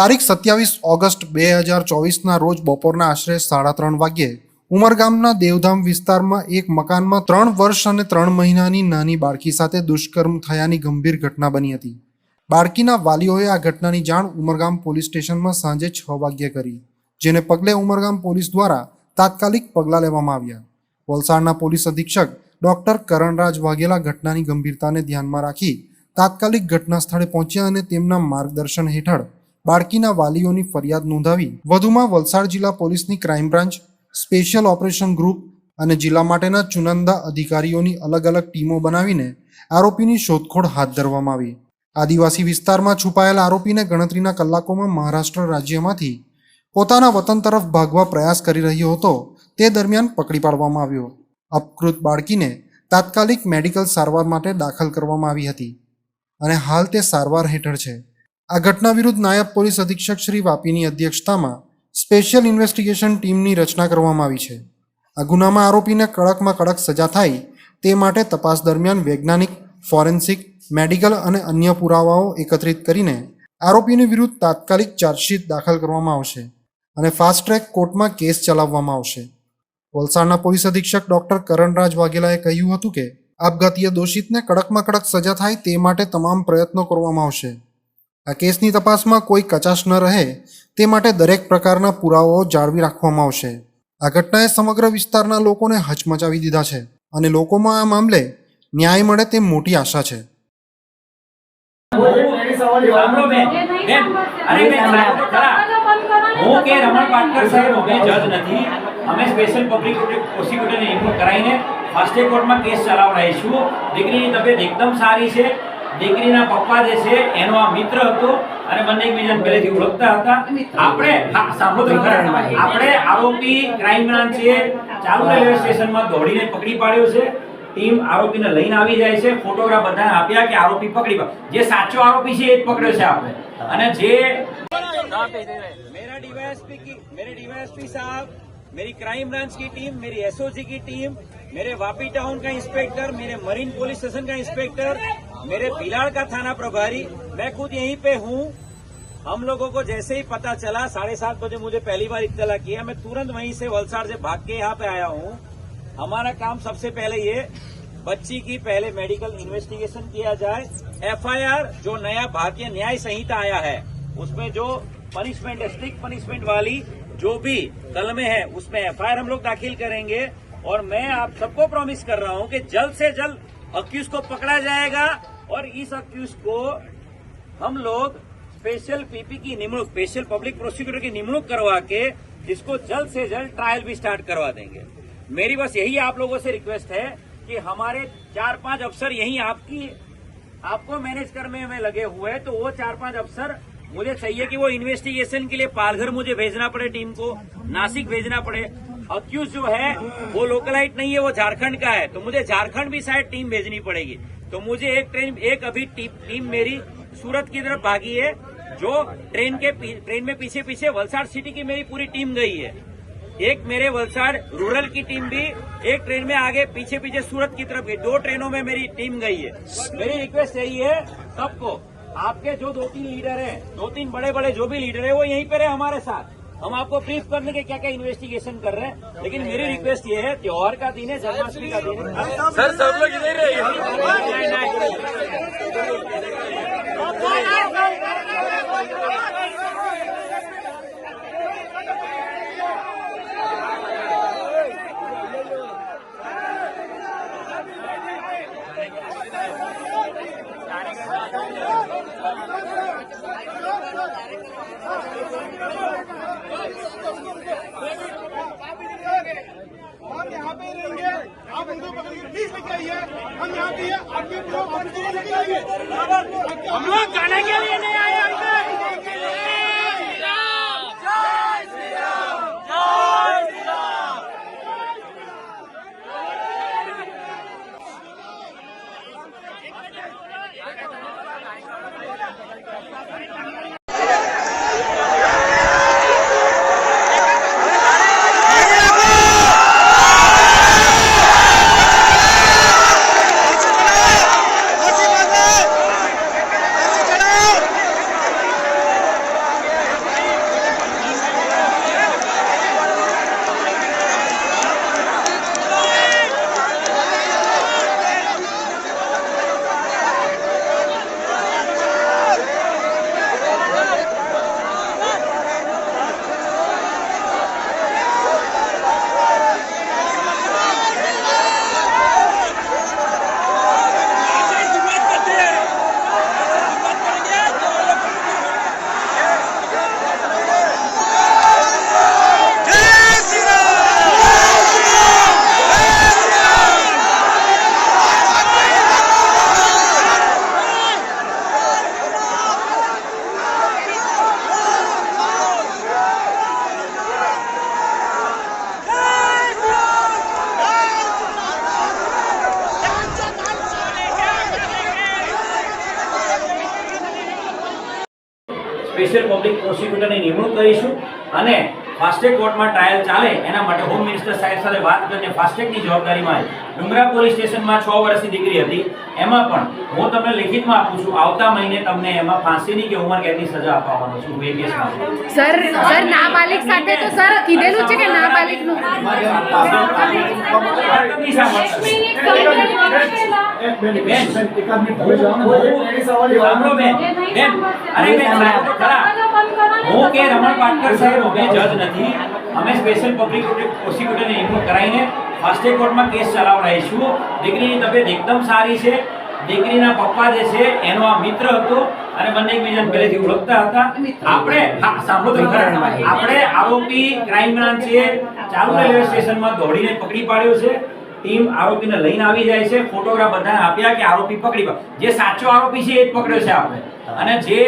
તારીખ સત્યાવીસ ઓગસ્ટ બે હજાર ચોવીસના રોજ બપોરના આશરે સાડા ત્રણ વાગ્યે ઉમરગામના દેવધામ વિસ્તારમાં એક મકાનમાં ત્રણ વર્ષ અને ત્રણ મહિનાની નાની બાળકી સાથે દુષ્કર્મ થયાની ગંભીર ઘટના બની હતી. બાળકીના વાલીઓએ આ ઘટનાની જાણ ઉમરગામ પોલીસ સ્ટેશનમાં સાંજે છ વાગ્યે કરી, જેને પગલે ઉમરગામ પોલીસ દ્વારા તાત્કાલિક પગલાં લેવામાં આવ્યા. વલસાડના પોલીસ અધિક્ષક ડોક્ટર કરણરાજ વાઘેલા ઘટનાની ગંભીરતાને ધ્યાનમાં રાખી તાત્કાલિક ઘટના સ્થળે પહોંચ્યા અને તેમના માર્ગદર્શન હેઠળ બાળકીના વાલીઓની ફરિયાદ નોંધાવી વધુમાં વલસાડ જિલ્લા પોલીસની crime branch, special operation group અને જિલ્લા માટેના ચુનંદા અધિકારીઓની અલગ અલગ ટીમો બનાવીને આરોપીની શોધખોળ હાથ ધરવામાં આવી. આદિવાસી વિસ્તારમાં છુપાયેલા આરોપીને ગણતરીના કલાકોમાં મહારાષ્ટ્ર રાજ્યમાંથી પોતાના વતન તરફ ભાગવા પ્રયાસ કરી રહ્યો હતો, તે દરમિયાન પકડી પાડવામાં આવ્યો. અપકૃત બાળકીને તાત્કાલિક મેડિકલ સારવાર માટે દાખલ કરવામાં આવી હતી અને હાલ તે સારવાર હેઠળ છે. આ ઘટના વિરુદ્ધ નાયબ પોલીસ અધિક્ષક શ્રી વાપીની અધ્યક્ષતામાં સ્પેશિયલ ઇન્વેસ્ટિગેશન ટીમની રચના કરવામાં આવી છે. આ ગુનામાં આરોપીને કડકમાં કડક સજા થાય તે માટે તપાસ દરમિયાન વૈજ્ઞાનિક, ફોરેન્સિક, મેડિકલ અને અન્ય પુરાવાઓ એકત્રિત કરીને આરોપીની વિરુદ્ધ તાત્કાલિક ચાર્જશીટ દાખલ કરવામાં આવશે અને ફાસ્ટ ટ્રેક કોર્ટમાં કેસ ચલાવવામાં આવશે. વલસાડના પોલીસ અધિક્ષક ડોક્ટર કરણરાજ વાઘેલાએ કહ્યું હતું કે આપઘાતીય દોષિતને કડકમાં કડક સજા થાય તે માટે તમામ પ્રયત્નો કરવામાં આવશે. આ કેસની તપાસમાં કોઈ કચાશ ન રહે, તે માટે દરેક પ્રકારના પુરાવાઓ જાળવી રાખવામાં આવશે. આ ઘટનાએ સમગ્ર વિસ્તારના લોકોને હચમચાવી દીધા છે અને લોકોમાં આ મામલે ન્યાય મળે તે મોટી આશા છે. કોર્ટમાં કેસ ચલાવડાવીશું. દીકરીની તબિયત એકદમ સારી છે. દીકરીના પપ્પા જે છે એનો આ મિત્ર હતો અને બંને એકબીજાને પહેલેથી ઓળખતા હતા આપણે હા સાંભળો તો ખરા આપણે આરોપી ક્રાઇમ બ્રાન્ચે ચાલુ રેલવે સ્ટેશનમાં દોડીને પકડી પાડ્યો છે ટીમ આરોપીને લઈને આવી જાય છે ફોટોગ્રાફ બધાને આપ્યા કે આરોપી પકડી પાડ જે સાચો આરોપી છે એ જ પકડ્યો છે આપણે અને જે मेरा डीवाईएसपी की मेरे डीवाईएसपी साहब मेरी क्राइम ब्रांच की टीम मेरी एसओजी की टीम मेरे वापी टाउन का इंस्पेक्टर मेरे मरीन पुलिस स्टेशन का इंस्पेक्टर मेरे भिलाड़ का थाना प्रभारी, मैं खुद यहीं पे हूँ। हम लोगों को जैसे ही पता चला, साढ़े सात बजे मुझे पहली बार इतला किया। मैं तुरंत वहीं से वलसाड़ से भाग के यहाँ पे आया हूँ। हमारा काम सबसे पहले ये, बच्ची की पहले मेडिकल इन्वेस्टिगेशन किया जाए। एफआईआर, जो नया भारतीय न्याय संहिता आया है, उसमें जो पनिशमेंट, स्ट्रिक्ट पनिशमेंट वाली जो भी कलमे है, उसमें एफआईआर हम लोग दाखिल करेंगे। और मैं आप सबको प्रॉमिस कर रहा हूँ कि जल्द से जल्द अक्यूज को पकड़ा जाएगा और इस अक्यूज को हम लोग स्पेशल पीपी की निमणूक स्पेशल पब्लिक प्रोसिक्यूटर की निमणूक करवा के इसको जल्द से जल्द ट्रायल भी स्टार्ट करवा देंगे। मेरी बस यही आप लोगों से रिक्वेस्ट है कि हमारे चार पाँच अफसर यही आपकी, आपको मैनेज करने में लगे हुए हैं तो वो चार पाँच अफसर मुझे चाहिए कि वो इन्वेस्टिगेशन के लिए पालघर मुझे भेजना पड़े, टीम को, नासिक भेजना पड़े। अक्यूज जो है, वो लोकलाइट नहीं है, वो झारखंड का है। तो मुझे झारखंड भी शायद टीम भेजनी पड़ेगी। तो मुझे एक ट्रेन एक अभी टीम मेरी सूरत की तरफ़ भागी है, जो ट्रेन के ट्रेन में पीछे पीछे वलसाड सिटी की मेरी पूरी टीम गई है। एक मेरे वलसाड रूरल की टीम भी, एक ट्रेन में आगे पीछे पीछे सूरत की तरफ़ गई। दो ट्रेनों में मेरी टीम गई है। मेरी रिक्वेस्ट यही है, सबको, आपके जो दो तीन लीडर हैं दो तीन बड़े बड़े जो भी लीडर हैं, वो यहीं पर है हमारे साथ। हम आपको ब्रीफ करने के क्या क्या इन्वेस्टिगेशन कर रहे हैं लेकिन मेरी रिक्वेस्ट ये है त्योहार का दिन है जन्माष्टमी का दिन है सर सब लोग इधर हम यहाँ पे हैं, आपके जो आपके को लेके आइए हम लोग गाने के लिए नहीं आए સ્પેશિયલ પબ્લિક પ્રોસિક્યુટરની નિમણૂક કરીશું અને ફાસ્ટેગ કોર્ટમાં ટ્રાયલ ચાલે એના માટે હોમ મિનિસ્ટર સાહેબ સાથે વાત કરીને ફાસ્ટેગની જવાબદારીમાં ડુંગરા પોલીસ સ્ટેશનમાં છ વર્ષની દીકરી હતી. એમાં પણ હું તમને લિખિતમાં આપું છું, આવતા મહિને તમને એમાં ફાંસીની કે ઉંમર કેદની સજા આપવાનો છું. એ કેસમાં સર સર નાબાલિક સાથે તો સર કીધેલું છે કે નાબાલિગનું હું કે રમણ પાટકર સાહેબ અમે જજ નથી અમે સ્પેશિયલ પબ્લિક પ્રોસિક્યુટરને નિમણૂક કરાવીને ફાસ્ટેગ કોર્ટમાં કેસ ચલાવડાવીશું દીકરીની તબિયત એકદમ સારી છે દીકરીના પપ્પા જે છે એનો આ મિત્ર હતો અને બંને એકબીજાને પહેલેથી ઓળખતા હતા આપણે સાંભળો તો આપણે આરોપી ક્રાઇમ બ્રાન્ચે ચાલુ રેલવે સ્ટેશનમાં દોડીને પકડી પાડ્યો છે. ટીમ આરોપીને લઈને આવી જાય છે. ફોટોગ્રાફ બધાને આપ્યા કે આરોપી પકડી. જે સાચો આરોપી છે એ જ પકડ્યો છે આપણે. અને જે